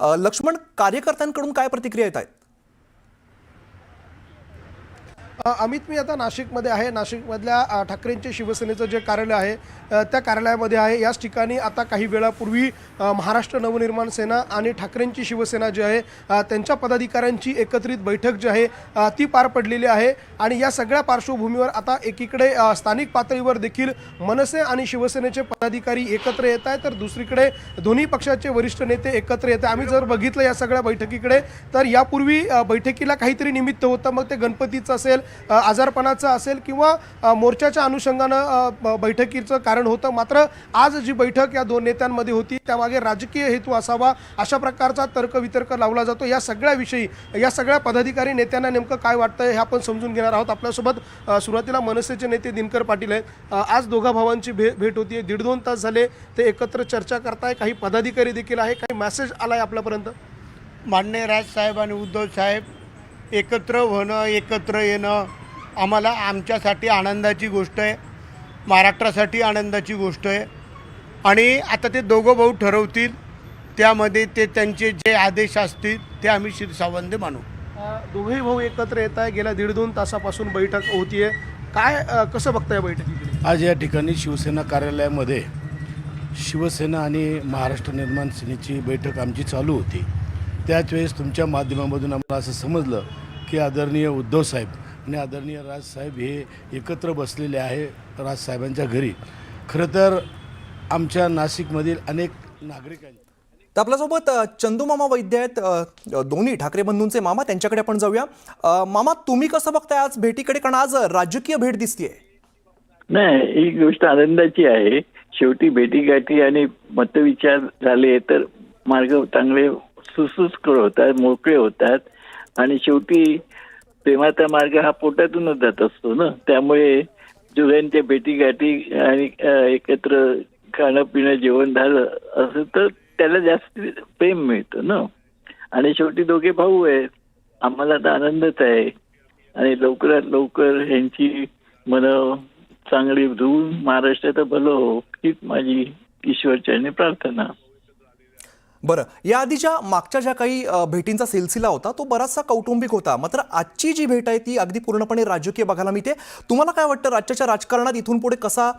लक्ष्मण कार्यकर्त्यांकडून काय प्रतिक्रिया येत आहेत? अमित मी आता नाशिकमध्ये आहे. नाशिकमधल्या ठाकरेंचे शिवसेनेचं जे कार्यालय आहे त्या कार्यालयामध्ये आहे. याच ठिकाणी आता काही वेळापूर्वी महाराष्ट्र नवनिर्माण सेना आणि ठाकरेंची शिवसेना जी आहे त्यांच्या पदाधिकाऱ्यांची एकत्रित बैठक जी आहे ती पार पडलेली आहे. आणि या सगळ्या पार्श्वभूमीवर आता एकीकडे स्थानिक पातळीवर देखील मनसे आणि शिवसेनेचे पदाधिकारी एकत्र येत आहेत तर दुसरीकडे दोन्ही पक्षाचे वरिष्ठ नेते एकत्र येत आहे आम्ही जर बघितलं या सगळ्या बैठकीकडे तर यापूर्वी बैठकीला काहीतरी निमित्त होतं. मग ते गणपतीचं असेल आजारपणाचं असेल किंवा मोर्चाच्या अनुषंगानं ब- बैठकीचं कारण होतं. मात्र आज जी बैठक या दोन नेत्यांमध्ये होती त्यामागे राजकीय हेतू असावा अशा प्रकारचा तर्कवितर्क लावला जातो. या सगळ्याविषयी या सगळ्या पदाधिकारी नेत्यांना नेमकं काय वाटतं हे आपण समजून घेणार आहोत. आपल्यासोबत सुरुवातीला मनसेचे नेते दिनकर पाटील आहेत. आज दोघा भावांची भे भेट होती दीड दोन तास झाले ते एकत्र चर्चा करताय. काही पदाधिकारी देखील आहे काही मेसेज आहे आपल्यापर्यंत? माननीय राजसाहेब आणि उद्धव साहेब एकत्र होणं एकत्र येणं आम्हाला आमच्यासाठी आनंदाची गोष्ट आहे. महाराष्ट्रासाठी आनंदाची गोष्ट आहे. आणि आता ते दोघं भाऊ ठरवतील. त्यामध्ये ते त्यांचे जे आदेश असतील ते आम्ही शिरसावंदे मानू. दोघेही भाऊ एकत्र येत आहे. गेल्या दीड दोन तासापासून बैठक होतीये. काय कसं बघताय या बैठकीकडे आज या ठिकाणी शिवसेना कार्यालयामध्ये शिवसेना आणि महाराष्ट्र निर्माण सेनेची बैठक आमची चालू होती. त्याच वेळेस तुमच्या माध्यमामधून आम्हाला असं समजलं की आदरणीय उद्धव साहेब आणि आदरणीय राजसाहेब हे एकत्र बसलेले आहे राजसाहेबांच्या घरी. खरं तर आमच्या नाशिकमधील अनेक नागरिकांनी तर आपल्यासोबत चंदूमामा वैद्य आहेत. दोन्ही ठाकरे बंधूंचे मामा त्यांच्याकडे आपण जाऊया. मामा तुम्ही कसं बघताय आज भेटीकडे? कारण आज राजकीय भेट दिसतीये. नाही ही गोष्ट आनंदाची आहे. शेवटी भेटीगाठी आणि मतविचार झाले तर मार्ग चांगले सुसूस्कर होतात मोकळे होतात. आणि शेवटी प्रेमाचा मार्ग हा पोटातूनच जात असतो ना. त्यामुळे जुळ्यांच्या भेटीगाठी आणि एकत्र खाणं पिणं जेवण झालं असं तर त्याला जास्त प्रेम मिळतं ना. आणि शेवटी दोघे भाऊ आहेत. आम्हाला तर आनंदच आहे. आणि लवकरात लवकर ह्यांची मन चांगली धुवून महाराष्ट्रात भलं हो हीच माझी ईश्वरचरणी प्रार्थना. बरं याआधीच्या मागच्या ज्या काही भेटींचा सिलसिला होता तो बराचसा कौटुंबिक होता. मात्र आजची जी भेट आहे ती अगदी पूर्णपणे राजकीय बघायला मिळते. तुम्हाला काय वाटतं राज्याच्या राजकारणात इथून पुढे कसा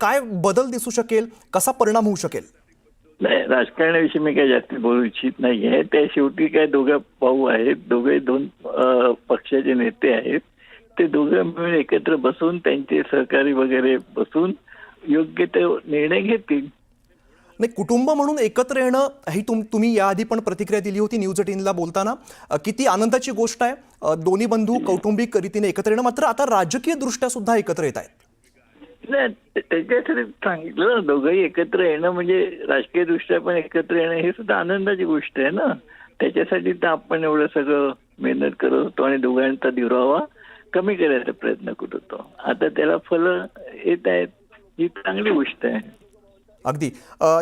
काय बदल दिसू शकेल? कसा परिणाम होऊ शकेल? नाही राजकारणाविषयी मी काही जास्त बोलू इच्छित नाहीये. त्या शेवटी काय दोघं भाऊ आहेत दोघे दोन पक्षाचे नेते आहेत. ते दोघं मिळून एकत्र बसून त्यांचे सहकारी वगैरे बसून योग्य ते निर्णय घेतील. नाही कुटुंब म्हणून एकत्र येणं ही तुम तुम्ही याआधी पण प्रतिक्रिया दिली होती न्यूज एटीनला बोलताना. किती आनंदाची गोष्ट आहे. दोन्ही बंधू कौटुंबिक रीतीने एकत्र येणं. मात्र आता राजकीय दृष्ट्या सुद्धा एकत्र येत आहेत. त्याच्यासाठी सांगितलं ना दोघंही एकत्र येणं म्हणजे राजकीय दृष्ट्या पण एकत्र येणं हे सुद्धा आनंदाची गोष्ट आहे ना. त्याच्यासाठी तर आपण एवढं सगळं मेहनत करत होतो आणि दोघांचा दुरावा कमी करायचा प्रयत्न करत होतो. आता त्याला फलं येत आहेत ही चांगली गोष्ट आहे. अगदी.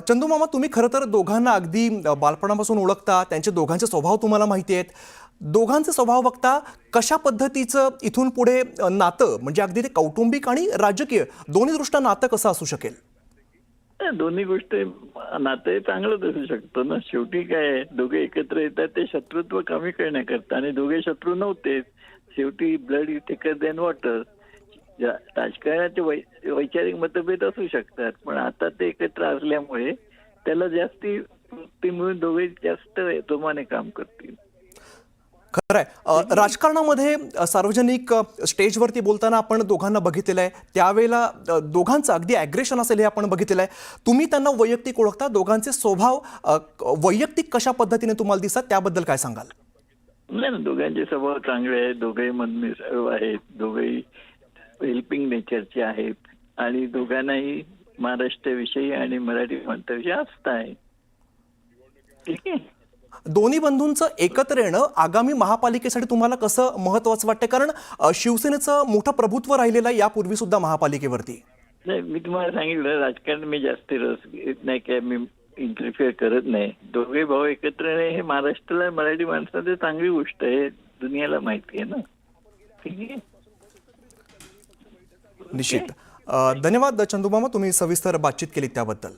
चंदू मामा तुम्ही खरं तर दोघांना अगदी बालपणापासून ओळखता त्यांचे दोघांचे स्वभाव तुम्हाला माहिती आहेत. दोघांचे स्वभाव बघता कशा पद्धतीचं इथून पुढे नातं म्हणजे अगदी ते कौटुंबिक आणि राजकीय दोन्ही दृष्ट्या नातं कसं असू शकेल? दोन्ही गोष्टी नातं हे चांगलंच असू शकतं ना. शेवटी काय दोघे एकत्र येतात ते शत्रुत्व कमी करण्याकरता. आणि दोघे शत्रू नव्हते. शेवटी blood is thicker than water राजकारणाचे वै- वैचारिक मतभेद असू शकतात पण आता ते एकत्र असल्यामुळे त्याला जास्ती मिळून दोघे जास्त जोमाने काम करतील. खरं आहे राजकारणामध्ये सार्वजनिक स्टेजवरती बोलताना आपण दोघांना बघितलेलं आहे त्यावेळेला दोघांचं अगदी ॲग्रेशन असेल हे आपण बघितलेलं आहे तुम्ही त्यांना वैयक्तिक ओळखता? दोघांचे स्वभाव वैयक्तिक कशा पद्धतीने तुम्हाला दिसतात? त्याबद्दल काय सांगाल? नाही ना दोघांचे स्वभाव चांगले आहेत. दोघेही मनमिसळ आहेत. दोघेही हेल्पिंग नेचरचे आहेत. आणि दोघांनाही महाराष्ट्राविषयी आणि मराठी माणसाविषयी आस्था आहे. ठीक आहे? दोन्ही बंधूंचं एकत्र येणं आगामी महापालिकेसाठी तुम्हाला कसं महत्वाचं वाटतं कारण शिवसेनेचं मोठं प्रभुत्व राहिलेलं आहे यापूर्वी सुद्धा महापालिकेवरती. नाही मी तुम्हाला सांगितलं राजकारण मी जास्त रस घेत नाही काय मी इंटरफिअर करत नाही. दोघे भाऊ एकत्र येणे हे महाराष्ट्राला मराठी माणसाचं चांगली गोष्ट आहे दुनियाला माहिती आहे ना. ठीक आहे? निश्चित. धन्यवाद चंदुमामा. तुम्ही सविस्तर बातचीत केली त्याबद्दल.